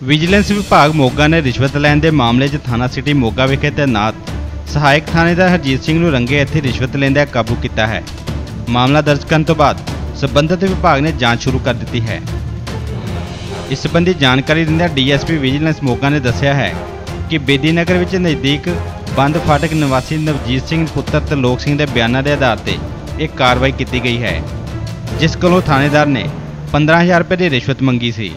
Vigilance ਵਿਭਾਗ ਮੋਗਾ ਨੇ ਰਿਸ਼ਵਤ ਲੈਣ ਦੇ ਮਾਮਲੇ 'ਚ ਥਾਣਾ ਸਿਟੀ ਮੋਗਾ ਵਿਖੇ ਤੈਨਾਤ। ਸਹਾਇਕ ਥਾਣੇਦਾਰ ਹਰਜੀਤ ਸਿੰਘ ਨੂੰ ਰੰਗੇ ਹੱਥੀਂ ਰਿਸ਼ਵਤ ਲੈਂਦਿਆਂ ਕਾਬੂ ਕੀਤਾ ਹੈ। ਮਾਮਲਾ ਦਰਜ ਕਰਨ ਤੋਂ ਬਾਅਦ ਸਬੰਧਤ ਵਿਭਾਗ ਨੇ ਜਾਂਚ ਸ਼ੁਰੂ ਕਰ ਦਿੱਤੀ ਹੈ। ਇਸ ਸੰਬੰਧੀ ਜਾਣਕਾਰੀ ਦਿੰਦਿਆਂ ਡੀਐਸਪੀ ਵਿਜੀਲੈਂਸ ਮੋਗਾ ਨੇ ਦੱਸਿਆ ਹੈ ਕਿ ਬੇਦੀ ਨਗਰ ਵਿੱਚ ਨਜ਼ਦੀਕ ਬੰਦ ਫਾਟਕ ਨਿਵਾਸੀ ਨਵਜੀਤ ਸਿੰਘ ਪੁੱਤਰ ਤਰਲੋਕ ਸਿੰਘ ਦੇ ਬਿਆਨਾਂ ਦੇ ਆਧਾਰ ਤੇ ਇਹ ਕਾਰਵਾਈ ਕੀਤੀ ਗਈ ਹੈ। ਜਿਸ ਕੋਲੋਂ ਥਾਣੇਦਾਰ ਨੇ 15000 ਰੁਪਏ ਦੀ ਰਿਸ਼ਵਤ ਮੰਗੀ ਸੀ।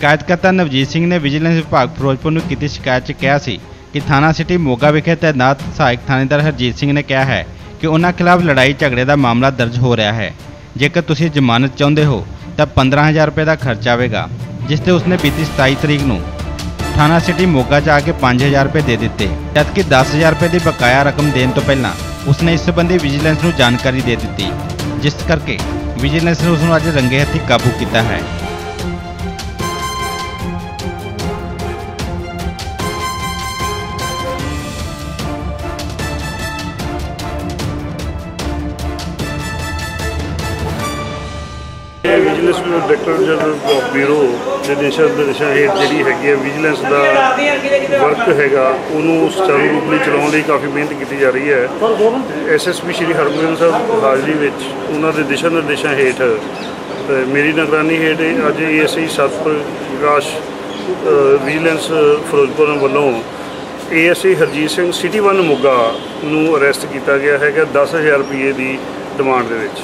ਕਾਇਦਕਰਤਾ ਨਵਜੀਤ ਸਿੰਘ ਨੇ ਵਿਜੀਲੈਂਸ ਵਿਭਾਗ ਫਿਰੋਜ਼ਪੁਰ ਨੂੰ ਕੀਤੀ ਸ਼ਿਕਾਇਤ 'ਚ ਕਿਹਾ ਸੀ ਕਿ ਥਾਣਾ ਸਿਟੀ ਮੋਗਾ ਵਿਖੇ ਤੈਨਾਤ ਸਹਾਇਕ ਥਾਣੇਦਾਰ ਹਰਜੀਤ ਸਿੰਘ ਨੇ ਕਿਹਾ ਹੈ ਕਿ ਉਹਨਾਂ ਖਿਲਾਫ ਲੜਾਈ ਝਗੜੇ ਦਾ ਮਾਮਲਾ ਦਰਜ ਹੋ ਰਿਹਾ ਹੈ। ਜੇਕਰ ਤੁਸੀਂ ਜ਼ਮਾਨਤ ਚਾਹੁੰਦੇ ਹੋ, ਤਾਂ 15000 ਰੁਪਏ ਦਾ ਖਰਚ ਆਵੇਗਾ, ਜਿਸ ਤੇ ਉਸਨੇ ਬੀਤੀ 27 ਤਰੀਕ ਨੂੰ ਥਾਣਾ ਸਿਟੀ ਮੋਗਾ 'ਚ ਆ ਕੇ 5000 ਰੁਪਏ ਦੇ ਦਿੱਤੇ, ਜਦਕਿ 10000 ਰੁਪਏ ਦੀ ਬਕਾਇਆ ਰਕਮ ਦੇਣ ਤੋਂ ਪਹਿਲਾਂ ਉਸਨੇ ਇਸ ਸੰਬੰਧੀ ਵਿਜੀਲੈਂਸ ਨੂੰ ਜਾਣਕਾਰੀ ਦੇ ਦਿੱਤੀ, ਜਿਸ ਕਰਕੇ ਵਿਜੀਲੈਂਸ ਨੇ ਉਸ ਨੂੰ ਅੱਜ ਰੰਗੇ ਹੱਥੀਂ ਕਾਬੂ ਕੀਤਾ ਹੈ। Vigilance director general of bureau ਦੇ ਦਿਸ਼ਾ ਨਿਰਦੇਸ਼ਾਂ ਹੇਠ ਜਿਹੜੀ ਹੈਗੀ ਹੈ ਵਿਜੀਲੈਂਸ ਦਾ ਵਰਕ ਹੈਗਾ ਉਹਨੂੰ ਸੁਚਾਰੂ ਰੂਪ ਲਈ ਚਲਾਉਣ ਲਈ ਕਾਫੀ ਮਿਹਨਤ ਕੀਤੀ ਜਾ ਰਹੀ ਹੈ। ਐਸਐਸਪੀ ਸ਼੍ਰੀ ਹਰਗੋਬਿੰਦ ਸਾਹਿਬ ਹਾਜ਼ਰੀ ਵਿੱਚ ਉਹਨਾਂ ਦੇ ਦਿਸ਼ਾ ਨਿਰਦੇਸ਼ਾਂ ਹੇਠ ਮੇਰੀ ਨਿਗਰਾਨੀ ਹੇਠ ਅੱਜ ਏਐਸਆਈ ਸਤਪ੍ਰਕਾਸ਼ ਅ, ਵਿਜੀਲੈਂਸ ਫਿਰੋਜ਼ਪੁਰ ਵੱਲੋਂ ਏਐਸਆਈ ਹਰਜੀਤ ਸਿੰਘ ਸਿਟੀ 1 ਮੋਗਾ ਨੂੰ ਅਰੈਸਟ ਕੀਤਾ ਗਿਆ ਹੈਗਾ 10000 ਰੁਪਏ ਦੀ ਡਿਮਾਂਡ ਦੇ ਵਿੱਚ।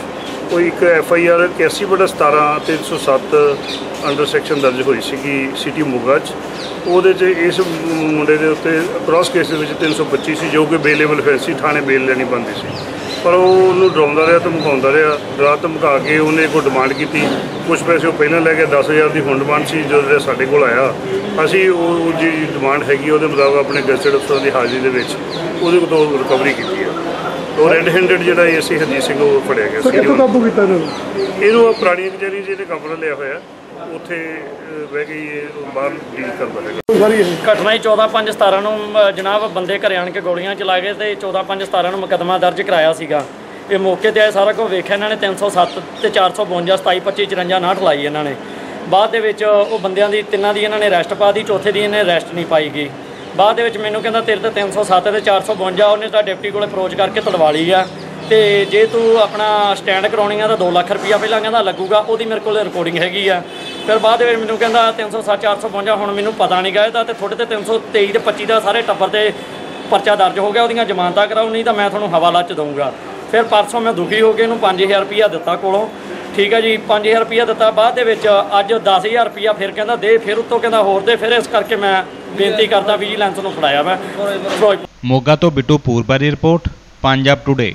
ਕੋਈ ਇੱਕ F I R 81/17 307 under section ਦਰਜ ਹੋਈ ਸੀਗੀ ਸਿਟੀ ਮੋਗਾ 'ਚ। ਉਹਦੇ 'ਚ ਇਸ ਮੁੰਡੇ ਦੇ ਉੱਤੇ ਕ੍ਰਾਸ ਕੇਸ ਦੇ ਵਿੱਚ 325 ਸੀ ਜੋ ਕਿ ਬੇਲੇਬਲ ਫੈਂਸ ਸੀ, ਥਾਣੇ ਬੇਲ ਲੈਣੀ ਬੰਦੀ ਸੀ। ਪਰ ਉਹ ਉਹਨੂੰ ਡਰਾਉਂਦਾ ਰਿਹਾ, ਧਮਕਾਉਂਦਾ ਰਿਹਾ। ਡਰਾ ਧਮਕਾ ਕੇ ਉਹਨੇ ਕੋਈ ਡਿਮਾਂਡ ਕੀਤੀ। ਕੁਝ ਪੈਸੇ ਉਹ ਪਹਿਲਾਂ ਲੈ ਕੇ 10000 ਦੀ ਹੁਣ ਡਿਮਾਂਡ ਸੀ ਜਦੋਂ ਸਾਡੇ ਕੋਲ ਆਇਆ। ਅਸੀਂ ਉਹ ਜਿਹੜੀ ਡਿਮਾਂਡ ਹੈਗੀ ਉਹਦੇ ਮੁਤਾਬਕ ਆਪਣੇ ਗੈਸਟਡ ਅਫਸਰ ਦੀ ਹਾਜ਼ਰੀ ਦੇ ਵਿੱਚ ਉਹਦੇ ਕੋਲ ਰਿਕਵਰੀ ਕੀਤੀ ਹੈ ਉਹ ਰੈੱਡ ਹੈਂਡਡ ਜਿਹੜਾ ਏਸੀ ਹਰਜੀਤ ਸਿੰਘ ਉਹ ਫੜਿਆ ਗਿਆ ਸਰ ਸੀ। ਕਿੱਥੋਂ ਕਾਬੂ ਕੀਤਾ ਇਹਨਾਂ ਨੂੰ? ਇਹਨੂੰ ਆ ਪੁਰਾਣੀ ਕਚਹਿਰੀ ਜਿਹਨੇ ਕਮਰਾ ਲਿਆ ਹੋਇਆ। ਉੱਥੇ ਅਹ, ਬਹਿ ਕੇ ਹੀ ਇਹ ਬਾਹਰ ਡੀਲ ਕਰਦਾ ਹੈਗਾ। ਸਾਰੀ ਇਹ? ਘਟਨਾ ਹੀ 14/5/17 ਨੂੰ ਅ, ਜਨਾਬ ਬੰਦੇ ਘਰੇ ਆਣ ਕੇ ਗੋਲੀਆਂ ਚਲਾ ਗਏ ਤੇ 14/5/17 ਨੂੰ ਮੁਕੱਦਮਾ ਦਰਜ ਕਰਾਇਆ ਸੀਗਾ। ਇਹ ਮੌਕੇ ਤੇ ਆਏ ਸਾਰਾ ਕੁਝ ਵੇਖਿਆ ਇਹਨਾਂ ਨੇ 307 ਤੇ 452 27 25 54 59 ਲਾਈ ਇਹਨਾਂ ਨੇ। ਬਾਅਦ ਦੇ ਵਿੱਚ ਉਹ ਬੰਦਿਆਂ ਦੀ ਤਿੰਨਾਂ ਦੀ ਇਹਨਾਂ ਨੇ ਅਰੈਸਟ ਪਾ ਦੀ ਚੌਥੇ ਦੀ ਇਹਨੇ ਅਰੈਸਟ ਨਹੀਂ ਪਾਈ ਗਈ। ਬਾਅਦ ਦੇ ਵਿੱਚ ਮੈਨੂੰ ਕਹਿੰਦਾ ਤੇਰੇ ਤੇ 307 ਤੇ 452 ਉਹਨੇ ਤਾਂ ਡਿਪਟੀ ਕੋਲੇ ਅਪਰੋਚ ਕਰਕੇ ਤੜਵਾ ਲਈ ਆ। ਤੇ ਜੇ ਤੂੰ ਆਪਣਾ ਸਟੈਂਡ ਕਰਾਉਣੀ ਆ ਤਾਂ 2 ਲੱਖ ਰੁਪਈਆ ਪਹਿਲਾਂ ਕਹਿੰਦਾ ਲੱਗੂਗਾ, ਉਹਦੀ ਮੇਰੇ ਕੋਲ ਰਿਕਾਰਡਿੰਗ ਹੈਗੀ ਆ। ਫਿਰ ਬਾਅਦ ਦੇ ਵਿੱਚ ਮੈਨੂੰ ਕਹਿੰਦਾ 307 452 ਹੁਣ ਮੈਨੂੰ ਪਤਾ ਨਹੀਂ ਗਾ ਇਹਦਾ ਤੇ ਤੁਹਾਡੇ ਤੇ 323 ਤੇ 25 ਦਾ ਸਾਰੇ ਟੱਬਰ ਤੇ ਪਰਚਾ ਦਰਜ ਹੋ ਗਿਆ, ਉਹਦੀਆਂ ਜ਼ਮਾਨਤਾਂ ਕਰਾਉ ਨਹੀਂ ਤਾਂ ਮੈਂ ਤੁਹਾਨੂੰ ਹਵਾਲਾ ਚ ਦਊਂਗਾ। ਫਿਰ ਪਰਸੋਂ ਮੈਂ ਦੁਖੀ ਹੋ ਕੇ ਇਹਨੂੰ 5000 ਰੁਪਈਆ ਦਿੱਤਾ ਕੋਲੋਂ। ਠੀਕ ਹੈ ਜੀ 5000 ਰੁਪਈਆ ਦਿੱਤਾ। ਬਾਅਦ ਦੇ ਵਿੱਚ ਅੱਜ 10000 ਰੁਪਈਆ ਫਿਰ ਕਹਿੰਦਾ ਦੇ, ਫਿਰ ਉੱਤੋਂ ਕਹਿੰਦਾ ਹੋਰ ਦੇ, ਫਿਰ ਇਸ ਕਰਕੇ ਮੈਂ ਬੇਨਤੀ ਕਰਦਾ ਵਿਜੀਲੈਂਸ ਨੂੰ ਫੜਾਇਆ ਵਾ ਮੋਗਾ ਤੋਂ ਬਿੱਟੂ ਪੂਰਬਾ ਦੀ ਰਿਪੋਰਟ ਪੰਜਾਬ ਟੁਡੇ